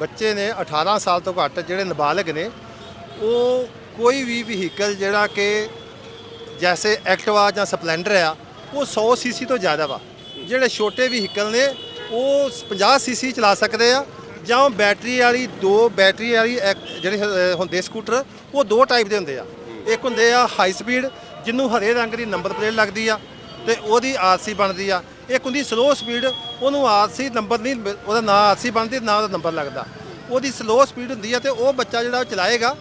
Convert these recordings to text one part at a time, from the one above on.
ਬੱਚੇ ਨੇ 18 ਸਾਲ ਤੋਂ ਘੱਟ ਜਿਹੜੇ ਨਾਬਾਲਗ ਨੇ, ਉਹ ਕੋਈ ਵੀ ਵਹੀਕਲ ਜਿਹੜਾ ਕਿ ਜੈਸੇ ਐਕਟਿਵਾ ਜਾਂ ਸਪਲੈਂਡਰ ਆ, ਉਹ 100 ਸੀਸੀ ਤੋਂ ਜ਼ਿਆਦਾ ਵਾ। ਜਿਹੜੇ ਛੋਟੇ ਵਹੀਕਲ ਨੇ, ਉਹ 50 ਸੀਸੀ ਚਲਾ ਸਕਦੇ ਆ ਜਾਂ ਬੈਟਰੀ ਵਾਲੀ ਦੋ ਬੈਟਰੀ ਵਾਲੀ ਐਕ- ਜਿਹੜੇ ਹੁੰਦੇ ਸਕੂਟਰ ਉਹ ਦੋ ਟਾਈਪ ਦੇ ਹੁੰਦੇ ਆ। ਇੱਕ ਹੁੰਦੇ ਆ ਹਾਈ ਸਪੀਡ ਜਿਹਨੂੰ ਹਰੇ ਰੰਗ ਦੀ ਨੰਬਰ ਪਲੇਟ ਲੱਗਦੀ ਆ ਤੇ ਉਹਦੀ ਆਰਸੀ ਬਣਦੀ ਆ। ਇੱਕ ਹੁੰਦੀ ਸਲੋ ਸਪੀਡ ਉਹਨੂੰ ਆਰਸੀ ਨੰਬਰ ਨਹੀਂ ਮਿਲ- ਉਹਦਾ ਨਾਂ ਆਰਸੀ ਬਣਦੀ, ਨਾ ਉਹਦਾ ਨੰਬਰ ਲੱਗਦਾ। ਉਹਦੀ ਸਲੋ ਸਪੀਡ ਹੁੰਦੀ ਆ ਤੇ ਉਹ ਬੱਚਾ ਜਿਹੜਾ ਉਹ ਚਲਾਏਗਾ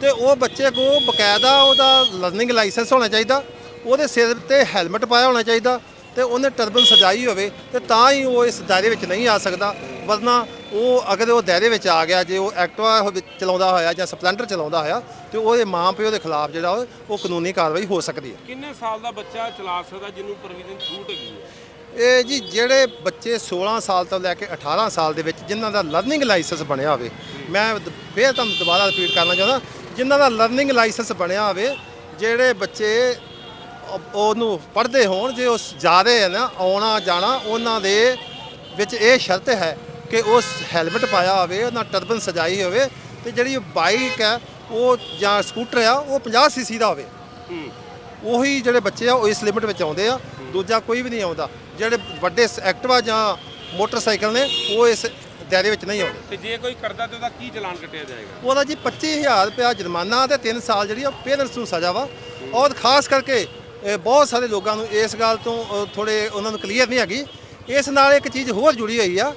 ਤੇ ਉਹ ਬੱਚੇ ਕੋ ਬਕਾਇਦਾ ਉਹਦਾ ਲਰਨਿੰਗ ਲਾਇਸੈਂਸ ਹੋਣਾ ਚਾਹੀਦਾ, ਉਹਦੇ ਸਿਰ ਤੇ ਹੈਲਮਟ ਪਾਇਆ ਹੋਣਾ ਚਾਹੀਦਾ ਤੇ ਉਹਨੇ ਟਰਬਨ ਸਜਾਈ ਹੋਵੇ ਤੇ ਤਾਂ ਹੀ ਉਹ ਇਸ ਦਾਇਰੇ ਵਿੱਚ ਨਹੀਂ ਆ ਸਕਦਾ, ਵਰਨਾ ਉਹ ਅਗਰ ਉਹ ਦਾਇਰੇ ਵਿੱਚ ਆ ਗਿਆ, ਜੇ ਉਹ ਐਕਟਵਾ ਚਲਾਉਂਦਾ ਹੋਇਆ ਜਾਂ ਸਪਲੈਂਡਰ ਚਲਾਉਂਦਾ ਹੋਇਆ ਤੇ ਉਹਦੇ ਮਾਂ ਪਿਓ ਦੇ ਖਿਲਾਫ ਜਿਹੜਾ ਉਹ- ਕਾਨੂੰਨੀ ਕਾਰਵਾਈ ਹੋ ਸਕਦੀ ਹੈ। ਕਿੰਨੇ ਸਾਲ ਦਾ ਬੱਚਾ ਚਲਾ ਸਕਦਾ ਜਿਹਨੂੰ ਪ੍ਰੋਵੀਜ਼ਨ ਛੂਟ ਹੈਗੀ ਹੈ? ਇਹ ਜੀ ਜਿਹੜੇ ਬੱਚੇ 16 ਸਾਲ ਤੋਂ ਲੈ ਕੇ 18 ਸਾਲ ਦੇ ਵਿੱਚ ਜਿਨ੍ਹਾਂ ਦਾ ਲਰਨਿੰਗ ਲਾਇਸੈਂਸ ਬਣਿਆ ਹੋਵੇ, ਮੈਂ ਦ- ਫੇਰ ਤੁਹਾਨੂੰ ਦੁਬਾਰਾ ਰਿਪੀਟ ਕਰਨਾ ਚਾਹੁੰਦਾ, ਜਿਨ੍ਹਾਂ ਦਾ ਲਰਨਿੰਗ ਲਾਇਸੈਂਸ ਬਣਿਆ ਹੋਵੇ, ਜਿਹੜੇ ਬੱਚੇ ਉਹ- ਉਹਨੂੰ ਪੜ੍ਹਦੇ ਹੋਣ, ਜੇ ਉਹ ਜਾ ਰਹੇ ਆ ਨਾ, ਆਉਣਾ ਜਾਣਾ, ਉਹਨਾਂ ਦੇ ਵਿੱਚ ਇਹ ਸ਼ਰਤ ਹੈ ਕਿ ਉਸ ਹੈਲਮਟ ਪਾਇਆ ਹੋਵੇ, ਉਹਨਾਂ ਟਰਬਨ ਸਜਾਈ ਹੋਵੇ ਤੇ ਜਿਹੜੀ ਬਾਈਕ ਹੈ, ਉਹ ਜਾਂ ਸਕੂਟਰ ਆ, ਉਹ 50 ਸੀਸੀ ਦਾ ਹੋਵੇ। ਉਹੀ ਜਿਹੜੇ ਬੱਚੇ ਆ ਉਹ ਇਸ ਲਿਮਟ ਵਿੱਚ ਆਉਂਦੇ ਆ। ਦੂਜਾ ਕੋਈ ਵੀ ਨਹੀਂ ਆਉਂਦਾ। ਜਿਹੜੇ ਵੱਡੇ ਐਕਟਿਵਾ ਜਾਂ ਮੋਟਰਸਾਈਕਲ ਨੇ ਉਹ ਇਸ ਦਾਇਰੇ ਵਿੱਚ ਨਹੀਂ ਆਉਂਦੇ। ਤੇ ਜੇ ਕੋਈ ਕਰਦਾ ਤੇ ਉਹਦਾ ਕੀ ਚਲਾਨ ਕੱਟਿਆ ਜਾਏਗਾ? ਉਹਦਾ ਜੀ 25000 ਰੁਪਇਆ ਜੁਰਮਾਨਾ ਤੇ 3 ਸਾਲ ਜਿਹੜੀ ਆ ਪੇਰੈਂਟਸ ਨੂੰ ਸਜ਼ਾ ਵਾ। ਔਰ ਖਾਸ ਕਰਕੇ ਬਹੁਤ ਸਾਰੇ ਲੋਕਾਂ ਨੂੰ ਇਸ ਗੱਲ ਤੋਂ ਥੋੜੇ ਉਹਨਾਂ ਨੂੰ ਕਲੀਅਰ ਨਹੀਂ ਹੈਗੀ। ਇਸ ਨਾਲ ਇੱਕ ਚੀਜ਼ ਹੋਰ ਜੁੜੀ ਹੋਈ ਆ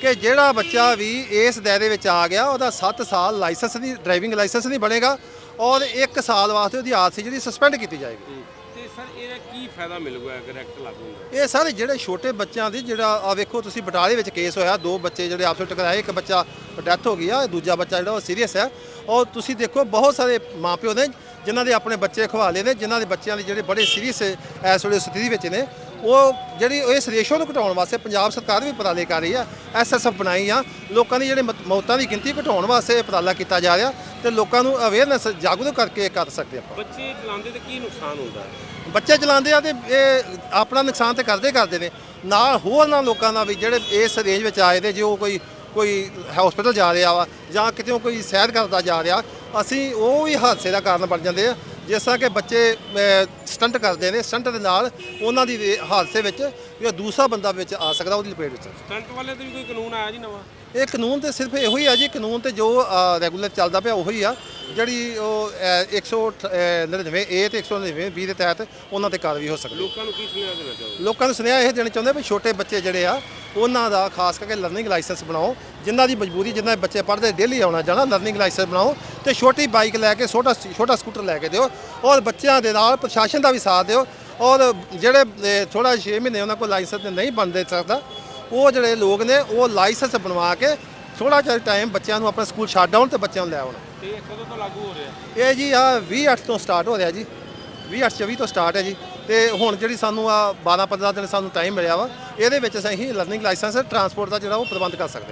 ਕਿ ਜਿਹੜਾ ਬੱਚਾ ਵੀ ਇਸ ਦਾਇਰੇ ਵਿੱਚ ਆ ਗਿਆ ਉਹਦਾ 7 ਸਾਲ ਲਾਇਸੈਂਸ ਨਹੀਂ ਡਰਾਈਵਿੰਗ ਲਾਇਸੈਂਸ ਨਹੀਂ ਬਣੇਗਾ। ਔਰ 1 ਸਾਲ ਵਾਸਤੇ ਉਹਦੀ ਆਰਸੀ ਜਿਹੜੀ ਸਸਪੈਂਡ ਕੀਤੀ ਜਾਏਗੀ। ਤੇ ਸਰ ਇਹਦਾ ਕੀ ਫਾਇਦਾ ਮਿਲੂਗਾ ਅਗਰ ਐਕਟ ਲਾਗੂ ਹੁੰਦਾ? ਇਹ ਸਾਰੇ ਜਿਹੜੇ ਛੋਟੇ ਬੱਚਿਆਂ ਦੀ ਜਿਹੜਾ ਆ ਵੇਖੋ ਤੁਸੀਂ ਬਟਾਲੇ ਵਿੱਚ ਕੇਸ ਹੋਇਆ ਦੋ ਬੱਚੇ ਜਿਹੜੇ ਆਪਸ ਵਿੱਚ ਟਕਰਾਏ ਇੱਕ ਬੱਚਾ ਡੈਥ ਹੋ ਗਈ ਆ ਦੂਜਾ ਬੱਚਾ ਜਿਹੜਾ ਉਹ ਸੀਰੀਅਸ ਹੈ ਔਰ ਤੁਸੀਂ ਦੇਖੋ ਬਹੁਤ ਸਾਰੇ ਮਾਪਿਓ ਨੇ ਜਿਨ੍ਹਾਂ ਦੇ ਆਪਣੇ ਬੱਚੇ ਖਵਾਲੇ ਨੇ ਜਿਨ੍ਹਾਂ ਦੇ ਬੱਚਿਆਂ ਦੀ ਜਿਹੜੇ ਬੜੇ ਸੀਰੀਅਸ ਇਸ ਵੇਲੇ ਸਥਿਤੀ ਵਿੱਚ ਨੇ ਉਹ ਜਿਹੜੀ ਇਸ ਰੇਸ਼ੋ ਨੂੰ ਘਟਾਉਣ ਵਾਸਤੇ ਪੰਜਾਬ ਸਰਕਾਰ ਵੀ ਉਪਰਾਲੇ ਕਰ ਰਹੀ ਆ ਐਸਐਸਐਫ ਬਣਾਈ ਆ। ਲੋਕਾਂ ਦੀ ਜਿਹੜੇ ਮੌਤ- ਦੀ ਗਿਣਤੀ ਘਟਾਉਣ ਵਾਸਤੇ ਇਹ ਉਪਰਾਲਾ ਕੀਤਾ ਜਾ ਰਿਹਾ। ਤੇ ਲੋਕਾਂ ਨੂੰ ਅਵੇਅਰਨੈਸ ਜਾਗਰੂਕ ਕਰਕੇ ਕਰ ਸਕਦੇ ਆਪਾਂ। ਬੱਚੇ ਚਲਾਉਂਦੇ ਤੇ ਕੀ ਨੁਕਸਾਨ ਹੁੰਦਾ? ਬੱਚੇ ਚਲਾਉਂਦੇ ਆ ਤੇ ਇਹ ਆਪਣਾ ਨੁਕਸਾਨ ਤੇ ਕਰਦੇ ਕਰਦੇ ਨੇ। ਨਾਲ ਹੋਰ ਨਾ ਲੋਕਾਂ ਦਾ ਵੀ ਜਿਹੜੇ ਇਸ ਰੇਂਜ ਵਿੱਚ ਆਏ ਨੇ ਜੋ ਕੋਈ ਕੋਈ ਹਸਪੀਟਲ ਜਾ ਰਿਹਾ ਵਾ ਜਾਂ ਕਿਤੇ ਕੋਈ ਸੈਰ ਕਰਦਾ ਜਾ ਰਿਹਾ ਅਸੀਂ ਉਹ ਵੀ ਹਾਦਸੇ ਦਾ ਕਾਰਨ ਬਣ ਜਾਂਦੇ ਆ। ਜਿਸ ਤਰ੍ਹਾਂ ਕਿ ਬੱਚੇ ਸਟੰਟ ਕਰਦੇ ਨੇ ਸਟੰਟ ਦੇ ਨਾਲ ਉਹਨਾਂ ਦੀ ਹਾਦਸੇ ਵਿੱਚ ਜਿਹੜਾ ਦੂਸਰਾ ਬੰਦਾ ਵਿੱਚ ਆ ਸਕਦਾ ਉਹਦੀ ਲਪੇਟ ਵਿੱਚ। ਸਟੰਟ ਵਾਲੇ ਤੇ ਵੀ ਕੋਈ ਕਾਨੂੰਨ ਆਇਆ ਜੀ ਨਵਾਂ? ਇਹ ਕਾਨੂੰਨ ਤੇ ਸਿਰਫ ਇਹੋ ਹੀ ਆ ਜੀ ਕਾਨੂੰਨ ਤੇ ਜੋ ਰੈਗੂਲਰ ਚੱਲਦਾ ਪਿਆ ਉਹੀ ਆ। ਜਿਹੜੀ ਉਹ ਅ, 199 ਏ ਤੇ 199 ਬੀ ਦੇ ਤਹਿਤ ਉਹਨਾਂ ਤੇ ਕਾਰਵਾਈ ਹੋ ਸਕਦੀ ਲੋਕਾਂ ਨੂੰ ਕੀ ਸੁਨੇਹਾ ਦੇਣਾ ਚਾਹੋਗੇ? ਲੋਕਾਂ ਨੂੰ ਸੁਨੇਹਾ ਇਹ ਦੇਣਾ ਚਾਹੁੰਦੇ ਵੀ ਛੋਟੇ ਬੱਚੇ ਜਿਹੜੇ ਆ ਉਹਨਾਂ ਦਾ ਖਾਸ ਕਰਕੇ ਲਰਨਿੰਗ ਲਾਇਸੈਂਸ ਬਣਾਓ। ਜਿਨ੍ਹਾਂ ਦੀ ਮਜਬੂਰੀ ਜਿਨ੍ਹਾਂ ਦੇ ਬੱਚੇ ਪੜ੍ਹਦੇ ਡੇਲੀ ਆਉਣਾ ਜਾਣਾ ਲਰਨਿੰਗ ਲਾਇਸੈਂਸ ਬਣਾਓ ਤੇ ਛੋਟੀ ਬਾਈਕ ਲੈ ਕੇ ਛੋਟਾ ਛੋਟਾ ਸਕੂਟਰ ਲੈ ਕੇ ਦਿਓ ਔਰ ਬੱਚਿਆਂ ਦੇ ਨਾਲ ਪ੍ਰਸ਼ਾਸਨ ਦਾ ਵੀ ਸਾਥ ਦਿਓ ਔਰ ਜਿਹੜੇ ਥੋੜਾ 6 ਮਹੀਨੇ ਉਹਨਾਂ ਕੋਲ ਲਾਇਸੈਂਸ ਨਹੀਂ ਬਣ ਦੇ ਸਕਦਾ ਉਹ ਜਿਹੜੇ ਲੋਕ ਨੇ ਉਹ ਲਾਇਸੈਂਸ ਬਣਵਾ ਕੇ ਥੋੜਾ ਜਿਹਾ ਟਾਈਮ ਬੱਚਿਆਂ ਨੂੰ ਆਪਣਾ ਸਕੂਲ ਛੱਡ ਆਉਣ ਤੇ ਬੱਚਿਆਂ ਨੂੰ ਲੈ ਆਉਣ। ਤੇ ਇਹ ਕਦੋਂ ਤੋਂ ਲਾਗੂ ਹੋ ਰਿਹਾ? ਇਹ ਜੀ ਆ 28 ਤੋਂ ਸਟਾਰਟ ਹੋ ਰਿਹਾ ਜੀ। 28 24 ਤੋਂ ਸਟਾਰਟ ਹੈ ਜੀ। ਤੇ ਹੁਣ ਜਿਹੜੀ ਸਾਨੂੰ ਆ 12 15 ਦਿਨ ਸਾਨੂੰ ਟਾਈਮ ਮਿਲਿਆ ਵਾ ਇਹਦੇ ਵਿੱਚ ਅਸੀਂ ਲਰਨਿੰਗ ਲਾਇਸੈਂਸ ਟਰਾਂਸਪੋਰਟ ਦਾ ਜਿਹੜਾ ਉਹ ਪ੍ਰਬੰਧ ਕਰ ਸਕਦੇ